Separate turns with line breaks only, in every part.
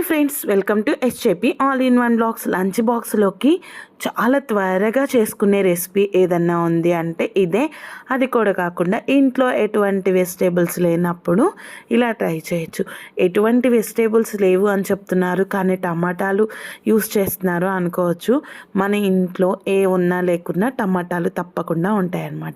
Hi friends welcome to ఎస్చేపి all in one box lunch బాక్స్లోకి చాలా త్వరగా చేసుకునే రెసిపీ ఏదన్నా ఉంది అంటే ఇదే. అది కూడా కాకుండా ఇంట్లో ఎటువంటి వెజిటేబుల్స్ లేనప్పుడు ఇలా ట్రై చేయొచ్చు. ఎటువంటి వెజిటేబుల్స్ లేవు అని చెప్తున్నారు కానీ టమాటాలు యూస్ చేస్తున్నారు అనుకోవచ్చు. మన ఇంట్లో ఏ ఉన్నా లేకున్నా టమాటాలు తప్పకుండా ఉంటాయన్నమాట.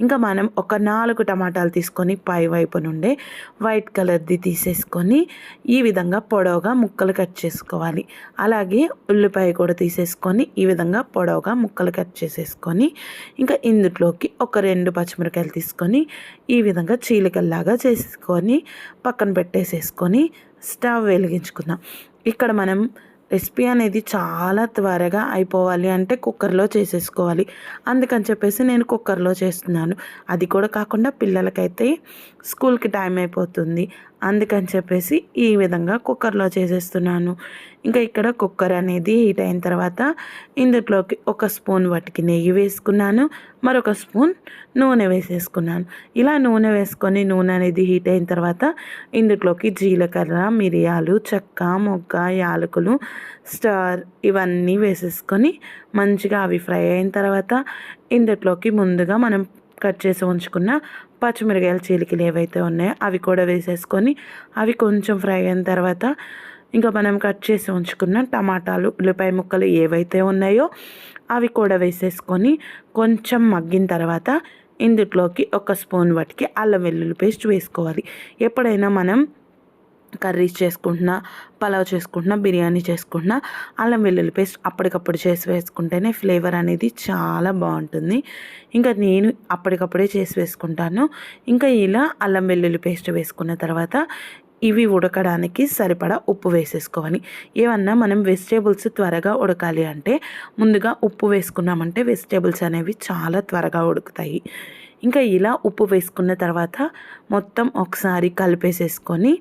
ఇంకా మనం ఒక నాలుగు టమాటాలు తీసుకొని పై వైపు నుండే వైట్ కలర్ది తీసేసుకొని ఈ విధంగా పొడవుగా ముక్కలు కట్ చేసుకోవాలి. అలాగే ఉల్లిపాయ కూడా తీసేసుకొని ఈ విధంగా పొడవుగా ముక్కలు కట్ చేసేసుకొని ఇంకా ఇందులోకి ఒక రెండు పచ్చిమిరకాయలు తీసుకొని ఈ విధంగా చీలికల్లాగా చేసుకొని పక్కన పెట్టేసేసుకొని స్టవ్ వెలిగించుకుందాం. ఇక్కడ మనం రెసిపీ అనేది చాలా త్వరగా అయిపోవాలి అంటే కుక్కర్లో చేసేసుకోవాలి. అందుకని చెప్పేసి నేను కుక్కర్లో చేస్తున్నాను. అది కూడా కాకుండా పిల్లలకైతే స్కూల్కి టైం అయిపోతుంది. అందుకని చెప్పేసి ఈ విధంగా కుక్కర్లో చేసేస్తున్నాను. ఇంకా ఇక్కడ కుక్కర్ అనేది హీట్ అయిన తర్వాత ఇందులోకి ఒక స్పూన్ వాటికి నెయ్యి వేసుకున్నాను. మరొక స్పూన్ నూనె వేసేసుకున్నాను. ఇలా నూనె వేసుకొని నూనె అనేది హీట్ అయిన తర్వాత ఇందులోకి జీలకర్ర మిరియాలు చెక్క మొగ్గ యాలకులు స్టార్ ఇవన్నీ వేసేసుకొని మంచిగా అవి ఫ్రై అయిన తర్వాత ఇందులోకి ముందుగా మనం కట్ చేసి ఉంచుకున్న పచ్చిమిరకాయల చీలికలు ఏవైతే ఉన్నాయో అవి కూడా వేసేసుకొని అవి కొంచెం ఫ్రై అయిన తర్వాత ఇంకా మనం కట్ చేసి ఉంచుకున్న టమాటాలు ఉల్లిపాయ ముక్కలు ఏవైతే ఉన్నాయో అవి కూడా వేసేసుకొని కొంచెం మగ్గిన తర్వాత ఇందులోకి ఒక స్పూన్ వాటికి అల్లం వెల్లుల్లి పేస్ట్ వేసుకోవాలి. ఎప్పుడైనా మనం కర్రీస్ చేసుకుంటున్నా పలావ్ చేసుకుంటున్నా బిర్యానీ చేసుకుంటున్నా అల్లం వెల్లుల్లి పేస్ట్ అప్పటికప్పుడు చేసి వేసుకుంటేనే ఫ్లేవర్ అనేది చాలా బాగుంటుంది. ఇంకా నేను అప్పటికప్పుడే చేసి వేసుకుంటాను. ఇంకా ఇలా అల్లం వెల్లుల్లి పేస్ట్ వేసుకున్న తర్వాత ఇవి ఉడకడానికి సరిపడా ఉప్పు వేసేసుకోవాలి. ఏమన్నా మనం వెజిటేబుల్స్ త్వరగా ఉడకాలి అంటే ముందుగా ఉప్పు వేసుకున్నామంటే వెజిటేబుల్స్ అనేవి చాలా త్వరగా ఉడుకుతాయి. ఇంకా ఇలా ఉప్పు వేసుకున్న తర్వాత మొత్తం ఒకసారి కలిపేసేసుకొని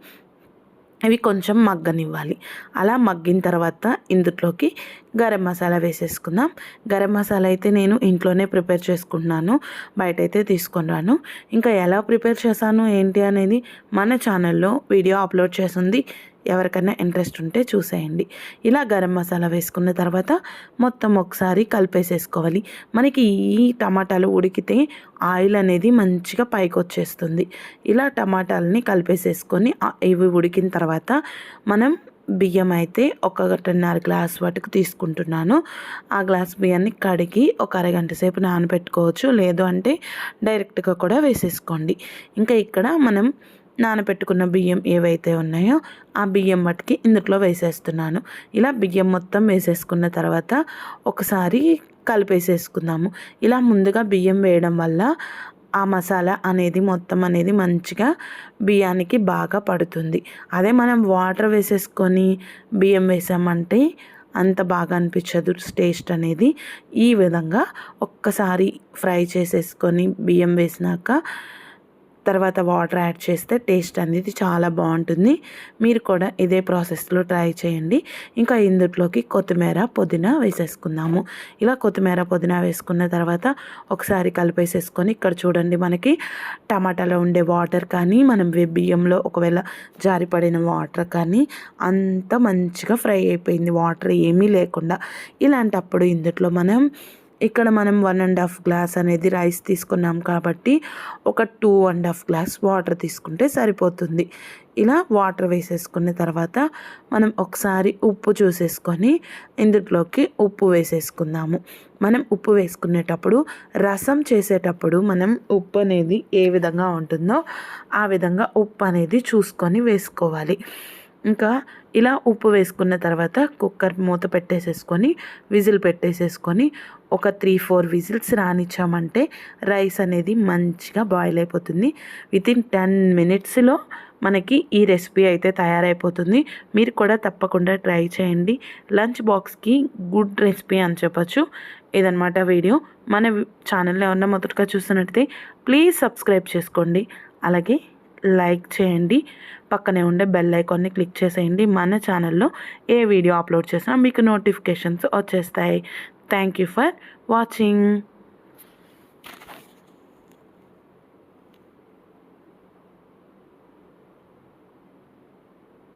అవి కొంచెం మగ్గనివ్వాలి. అలా మగ్గిన తర్వాత ఇందులోకి గరం మసాలా వేసేసుకుందాం. గరం మసాలా అయితే నేను ఇంట్లోనే ప్రిపేర్ చేసుకుంటున్నాను. బయట అయితే తీసుకున్నాను. ఇంకా ఎలా ప్రిపేర్ చేశాను ఏంటి అనేది మన ఛానల్లో వీడియో అప్లోడ్ చేసింది ఎవరికైనా ఇంట్రెస్ట్ ఉంటే చూసేయండి. ఇలా గరం మసాలా వేసుకున్న తర్వాత మొత్తం ఒకసారి కలిపేసేసుకోవాలి. మనకి ఈ టమాటాలు ఉడికితే ఆయిల్ అనేది మంచిగా పైకి వచ్చేస్తుంది. ఇలా టమాటాలని కలిపేసేసుకొని ఇవి ఉడికిన తర్వాత మనం బియ్యం అయితే ఒక ఒకటిన్నర గ్లాస్ వాటికి తీసుకుంటున్నాను. ఆ గ్లాస్ బియ్యాన్ని కడిగి ఒక అరగంట సేపు నానబెట్టుకోవచ్చు. లేదు అంటే డైరెక్ట్గా కూడా వేసేసుకోండి. ఇంకా ఇక్కడ మనం నానబెట్టుకున్న బియ్యం ఏవైతే ఉన్నాయో ఆ బియ్యం మట్టుకి ఇందులో వేసేస్తున్నాను. ఇలా బియ్యం మొత్తం వేసేసుకున్న తర్వాత ఒకసారి కలిపేసేసుకుందాము. ఇలా ముందుగా బియ్యం వేయడం వల్ల ఆ మసాలా అనేది మొత్తం అనేది మంచిగా బియ్యానికి బాగా పడుతుంది. అదే మనం వాటర్ వేసేసుకొని బియ్యం వేసామంటే అంత బాగా అనిపించదు టేస్ట్ అనేది. ఈ విధంగా ఒక్కసారి ఫ్రై చేసేసుకొని బియ్యం వేసినాక తర్వాత వాటర్ యాడ్ చేస్తే టేస్ట్ అనేది చాలా బాగుంటుంది. మీరు కూడా ఇదే ప్రాసెస్లో ట్రై చేయండి. ఇంకా ఇందుట్లోకి కొత్తిమీర పుదీనా వేసేసుకుందాము. ఇలా కొత్తిమీర పుదీనా వేసుకున్న తర్వాత ఒకసారి కలిపేసేసుకొని ఇక్కడ చూడండి మనకి టమాటాలో ఉండే వాటర్ కానీ మనం బియ్యంలో ఒకవేళ జారిపడిన వాటర్ కానీ అంత మంచిగా ఫ్రై అయిపోయింది. వాటర్ ఏమీ లేకుండా ఇలాంటప్పుడు ఇందులో మనం ఇక్కడ మనం వన్ అండ్ హాఫ్ గ్లాస్ అనేది రైస్ తీసుకున్నాం కాబట్టి ఒక two and half glass water తీసుకుంటే సరిపోతుంది. ఇలా వాటర్ వేసేసుకున్న తర్వాత మనం ఒకసారి ఉప్పు చూసేసుకొని ఇందులోకి ఉప్పు వేసేసుకుందాము. మనం ఉప్పు వేసుకునేటప్పుడు రసం చేసేటప్పుడు మనం ఉప్పు అనేది ఏ విధంగా ఉంటుందో ఆ విధంగా ఉప్పు అనేది చూసుకొని వేసుకోవాలి. ఇంకా ఇలా ఉప్పు వేసుకున్న తర్వాత కుక్కర్ మూత పెట్టేసేసుకొని విజిల్ పెట్టేసేసుకొని ఒక త్రీ ఫోర్ విజిల్స్ రానిచ్చామంటే రైస్ అనేది మంచిగా బాయిల్ అయిపోతుంది. వితిన్ టెన్ మినిట్స్లో మనకి ఈ రెసిపీ అయితే తయారైపోతుంది. మీరు కూడా తప్పకుండా ట్రై చేయండి. లంచ్ బాక్స్కి గుడ్ రెసిపీ అని చెప్పచ్చు. ఇదనమాట వీడియో. మన ఛానల్లో ఏమన్నా మొదటగా చూస్తున్నట్టయితే ప్లీజ్ సబ్స్క్రైబ్ చేసుకోండి. అలాగే లైక్ చేయండి. పక్కనే ఉండే బెల్ ఐకాన్ని క్లిక్ చేసేయండి. మన ఛానల్లో ఏ వీడియో అప్లోడ్ చేసినా మీకు నోటిఫికేషన్స్ వచ్చేస్తాయి. Thank you for watching.